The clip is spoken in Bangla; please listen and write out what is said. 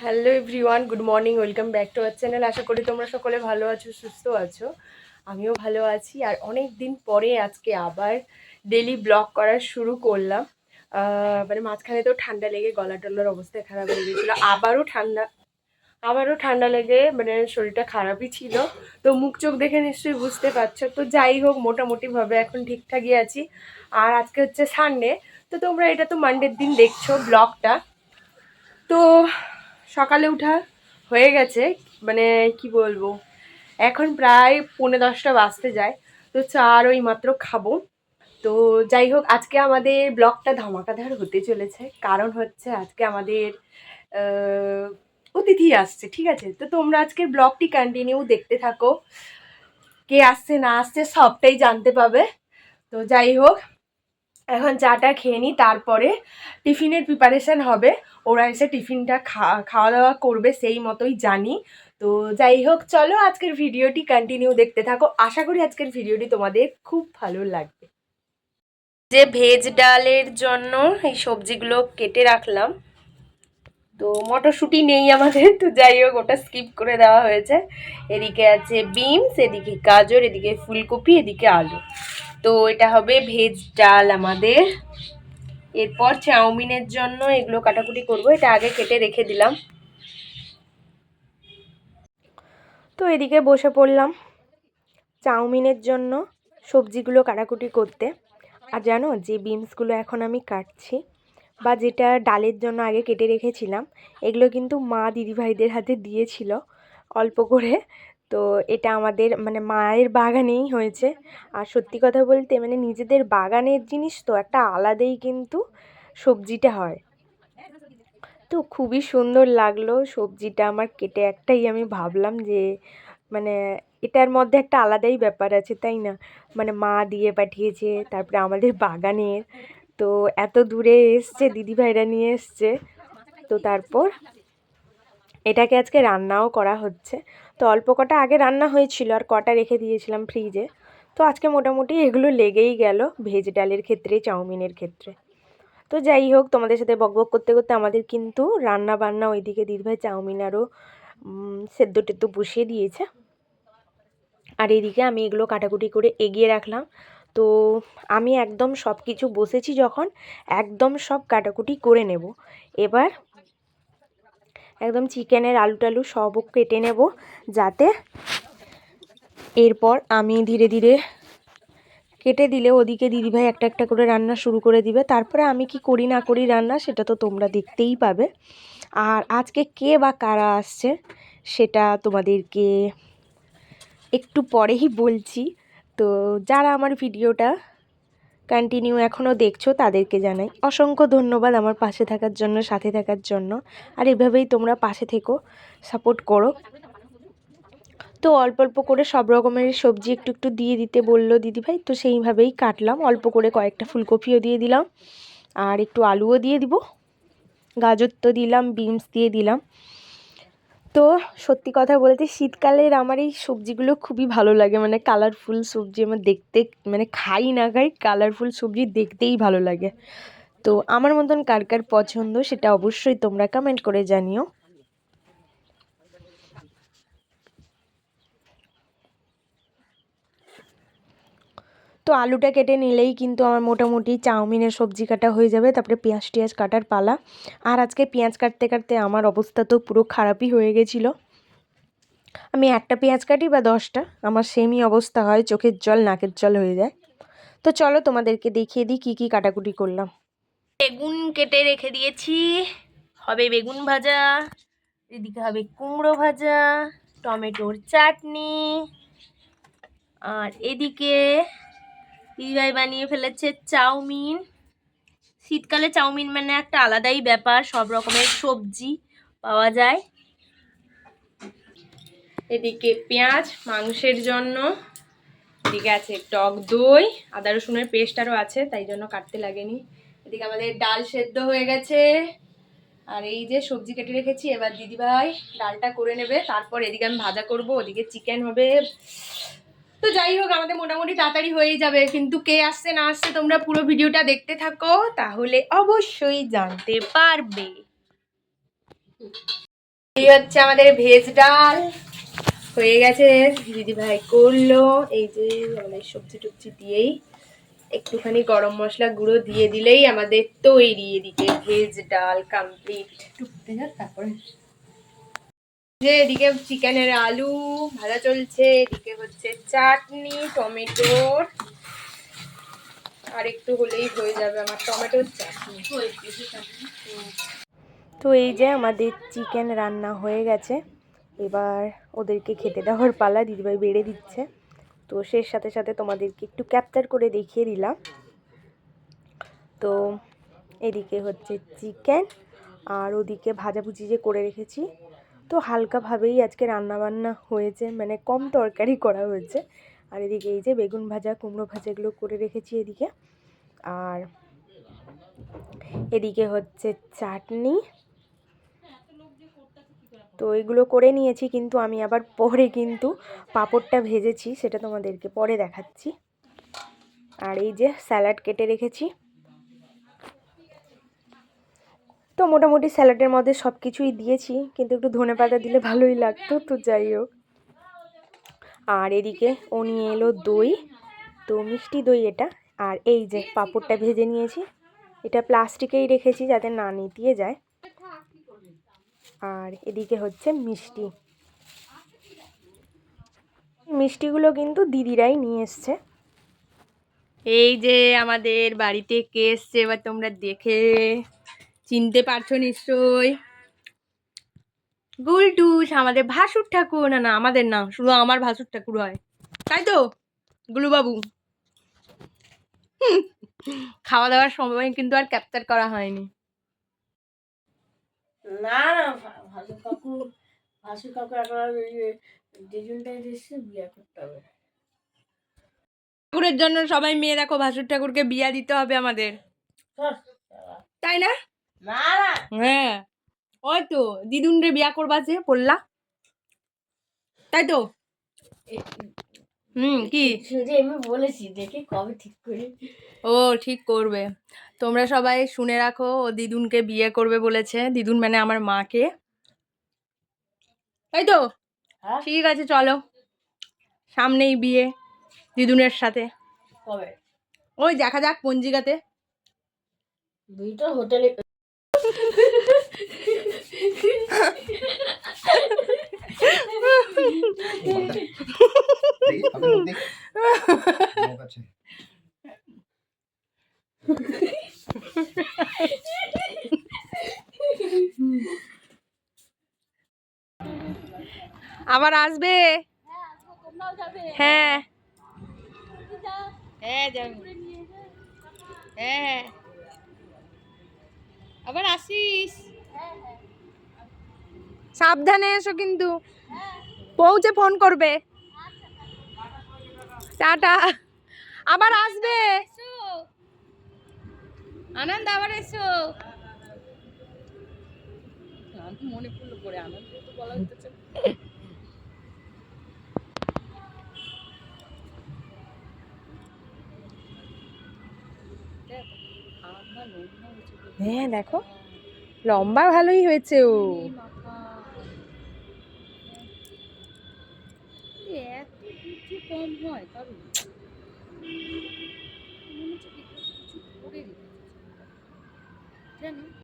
Hello everyone good morning welcome back to our channel আশা করি তোমরা সকলে ভালো আছো, সুস্থ আছো। আমিও ভালো আছি। আর অনেক দিন পরে আজকে আবার ডেলি ব্লগ করা শুরু করলাম। মানে মাঝখানে তো ঠান্ডা লেগে গলা টলার অবস্থা খারাপ হয়ে গেছিল। আবারও ঠান্ডা আবারও ঠান্ডা লেগে মানে শরীরটা খারাপই ছিল। তো মুখ চোখ দেখে নিশ্চয়ই বুঝতে পারছ। তো যাই হোক, মোটামুটিভাবে এখন ঠিকঠাকই আছি। আর আজকে হচ্ছে সানডে তো তোমরা এটা তো মানডের দিন দেখছ ব্লগটা তো সকালে উঠা হয়ে গেছে মানে কি বলব? এখন প্রায় পৌনে দশটা বাজতে যায়, তো চা আর ওই মাত্র খাব। তো যাই হোক, আজকে আমাদের ব্লগটা ধামাকাধার হতে চলেছে। কারণ হচ্ছে আজকে আমাদের অতিথি আসছে, ঠিক আছে? তো তোমরা আজকের ব্লগটি কন্টিনিউ দেখতে থাকো। কে আসছে না আসছে সবটাই জানতে পাবে। তো যাই হোক এখন চাটা খেয়ে নিই তারপরে টিফিনের প্রিপারেশন হবে। ওরা এসে টিফিনটা খা- খাওয়া দাওয়া করবে, সেই মতোই জানি। তো যাই হোক, চলো আজকের ভিডিওটি কন্টিনিউ দেখতে থাকো। আশা করি আজকের ভিডিওটি তোমাদের খুব ভালো লাগবে। যে ভেজ ডালের জন্য এই সবজিগুলো কেটে রাখলাম, তো মটরশুঁটি নেই আমাদের, তো যাই হোক, ওটা স্কিপ করে দেওয়া হয়েছে। এদিকে আছে বিনস এদিকে গাজর, এদিকে ফুলকপি, এদিকে আলু। তো এটা হবে ভেজ ডাল আমাদের। এরপর চাউমিনের জন্য এগুলো কাটাকুটি করব, এটা আগে কেটে রেখে দিলাম। তো এদিকে বসে পড়লাম চাউমিনের জন্য সবজিগুলো কাটাকুটি করতে। আর জানো, যে বিনসগুলো এখন আমি কাটছি বা যেটা ডালের জন্য আগে কেটে রেখেছিলাম, এগুলো কিন্তু মা দিদিভাইদের হাতে দিয়েছিল অল্প করে। তো এটা আমাদের মানে মায়ের বাগানেই হয়েছে। আর সত্যি কথা বলতে মানে নিজেদের বাগানের জিনিস তো একটা আলাদাই কিন্তু সবজিটা হয়। তো খুবই সুন্দর লাগল সবজিটা আমার কেটে একটাই আমি ভাবলাম যে মানে এটার মধ্যে একটা আলাদাই ব্যাপার আছে, তাই না? মানে মা দিয়ে পাঠিয়েছে, তারপরে আমাদের বাগানের। তো এত দূরে এসছে, দিদিভাইরা নিয়ে এসছে। তো তারপর এটাকে আজকে রান্নাও করা হচ্ছে। তো অল্প কটা আগে রান্না হয়েছিল, আর কটা রেখে দিয়েছিলাম ফ্রিজে তো আজকে মোটামুটি এগুলো লেগেই গেল ভেজ ডালের ক্ষেত্রে, চাউমিনের ক্ষেত্রে। তো যাই হোক, তোমাদের সাথে বকবক করতে করতে আমাদের কিন্তু রান্না বান্না ওইদিকে দিদিভাই চাউমিন আরও সেদ্ধ টেদ্ধ বসিয়ে দিয়েছে। আর এদিকে আমি এগুলো কাটাকুটি করে এগিয়ে রাখলাম। তো আমি একদম সব কিছু বসেছি যখন, একদম সব কাটাকুটি করে নেব। এবার একদম চিকেনের আলু টালু সবও কেটে নেব যাতে এরপর আমি ধীরে ধীরে কেটে দিলে ওদিকে দিদিভাই একটা একটা করে রান্না শুরু করে দিবে। তারপরে আমি কি করি না করি রান্না সেটা তো তোমরা দেখতেই পাবে। আর আজকে কে বা কারা আসছে সেটা তোমাদেরকে একটু পরেই বলছি। তো যারা আমার ভিডিওটা কন্টিনিউ এখনও দেখছ, তাদেরকে জানাই অসংখ্য ধন্যবাদ আমার পাশে থাকার জন্য, সাথে থাকার জন্য। আর এভাবেই তোমরা পাশে থেকো সাপোর্ট করো। তো অল্প অল্প করে সব রকমের সবজি একটু একটু দিয়ে দিতে বলল দিদিভাই, তো সেইভাবেই কাটলাম। অল্প করে কয়েকটা ফুলকপিও দিয়ে দিলাম। আর একটু আলুও দিয়ে দিব। গাজর তো দিলাম, বিনস দিয়ে দিলাম। তো সত্যি কথা বলতে শীতকালের আমার এই সবজিগুলো খুবই ভালো লাগে। মানে কালারফুল সবজি আমার দেখতে মানে খাই না খাই কালারফুল সবজি দেখতেই ভালো লাগে। তো আমার মতন কার কার পছন্দ সেটা অবশ্যই তোমরা কমেন্ট করে জানিও। তো আলুটা কেটে নিলেই কিন্তু আমার মোটামুটি চাউমিনের সবজি কাটা হয়ে যাবে, তারপরে পেঁয়াজ টিয়াজ কাটার পালা। আর আজকে পেঁয়াজ কাটতে কাটতে আমার অবস্থা তো পুরো খারাপই হয়ে গেছিল। আমি একটা পেঁয়াজ কাটি বা দশটা, আমার সেমই অবস্থা হয়, চোখের জল নাকের জল হয়ে যায়। তো চলো তোমাদেরকে দেখিয়ে দিই কী কী কাটাকুটি করলাম। বেগুন কেটে রেখে দিয়েছি, হবে বেগুন ভাজা, এদিকে হবে কুমড়ো ভাজা, টমেটোর চাটনি, আর এদিকে দিদিভাই বানিয়ে ফেলেছে চাউমিন। শীতকালে চাউমিন মানে একটা আলাদাই ব্যাপার, সব রকমের সবজি পাওয়া যায়। এদিকে পেঁয়াজ, মাংসের জন্য। এদিকে আছে টক দই, আদা রসুনের পেস্ট আরও আছে, তাই জন্য কাটতে লাগেনি। এদিকে আমাদের ডাল সেদ্ধ হয়ে গেছে। আর এই যে সবজি কেটে রেখেছি, এবার দিদিভাই ডালটা করে নেবে। তারপর এদিকে আমি ভাজা করব, ওদিকে চিকেন হবে। তো যাই হোক, আমাদের মোটামুটি তাড়াতাড়ি হয়েই যাবে। কিন্তু কে আসছে, না আসছে, তোমরা পুরো ভিডিওটা দেখতে থাকো, তাহলে অবশ্যই জানতে পারবে। এই হচ্ছে আমাদের ভেজ ডাল। হয়ে গেছে দিদি ভাই করল। এই যে আমাদের সবজি টুবজি দিয়েই একটুখানি গরম মশলা গুঁড়ো দিয়ে দিলেই আমাদের তৈরি এদিকে ভেজ ডাল কমপ্লিট টুকতে যা তারপরে যে এদিকে চিকেনের আলু ভাজা চলছে, এদিকে হচ্ছে চাটনি, টমেটোর। আর একটু হলেই হয়ে যাবে আমার টমেটোর চাটনি। তো এই যে আমাদের চিকেন রান্না হয়ে গেছে। এবার ওদেরকে খেতে দেওয়ার পালা দিদিভাই বেড়ে দিচ্ছে। তো সে সাথে সাথে তোমাদেরকে একটু ক্যাপচার করে দেখিয়ে দিলাম। তো এদিকে হচ্ছে চিকেন, আর ওদিকে ভাজাভুজি যে করে রেখেছি তো হালকাভাবেই আজকে রান্না বান্না হয়েছে মানে কম তরকারি করা হয়েছে। আর এদিকে এই যে বেগুন ভাজা, কুমড়ো ভাজা এগুলো করে রেখেছি এদিকে। আর এদিকে হচ্ছে চাটনি। তো এগুলো করে নিয়েছি, কিন্তু আমি আবার পরে কিন্তু পাঁপড়টা ভেজেছি, সেটা তোমাদেরকে পরে দেখাচ্ছি। আর এই যে স্যালাড কেটে রেখেছি। তো মোটামুটি স্যালাডের মধ্যে সব কিছুই দিয়েছি, কিন্তু একটু ধনে পাতা দিলে ভালোই লাগতো, তো যাই হোক। আর এদিকে ও নিয়ে এলো দই, তো মিষ্টি দই এটা। আর এই যে পাঁপড়টা ভেজে নিয়েছি, এটা প্লাস্টিকেই রেখেছি যাতে না নিতিয়ে যায়। আর এদিকে হচ্ছে মিষ্টি। মিষ্টিগুলো কিন্তু দিদিরাই নিয়ে এসছে। এই যে আমাদের বাড়িতে কে এসছে এবার তোমরা দেখে চিনতে পারছ নিশ্চয়ই। গুলটুস আমাদের ভাসুর ঠাকুর। না না আমাদের না শুধু আমার ভাসুর ঠাকুর হয়। তাই তো? গুলুবাবু। খাওয়া দাওয়ার সময় কিন্তু আর ক্যাপচার করা হয়নি। না না ভা- কাকু ভাসু কাকু একবার ওই যে বিয়ে করতে হবে। ঠাকুরের জন্য সবাই মেয়ে দেখো ভাসুর ঠাকুরকে বিয়া দিতে হবে আমাদের। তাই না না না? হ্যাঁ। ওই তো দিদুনরে বিয়া করবা যে বললা তাই তো? হুম কি? আমি বলেছি দেখি কবে ঠিক করি। ও ঠিক করবে। তোমরা সবাই শুনে রাখো ও দিদুনকে বিয়ে করবে বলেছে। দিদুন মানে আমার মাকে। তাই তো? হ্যাঁ। ঠিক আছে চলো। সামনেই বিয়ে দিদুনের সাথে। কবে? ওই দেখা যাক পঞ্জিকাতে। দুইটা হোটেলে আবার আসবে? হ্যাঁ। হ্যাঁ যাব। হ্যাঁ আবার আসিস। সাবধানে এসো কিন্তু। পৌঁছে ফোন করবে। টাটা। আবার আসবে। আনন্দ আবার এসো। মনে পড়ল পরে। আনন্দ তো বলা হচ্ছে। হ্যাঁ দেখো। লম্বা ভালোই হয়েছে ও। জানো।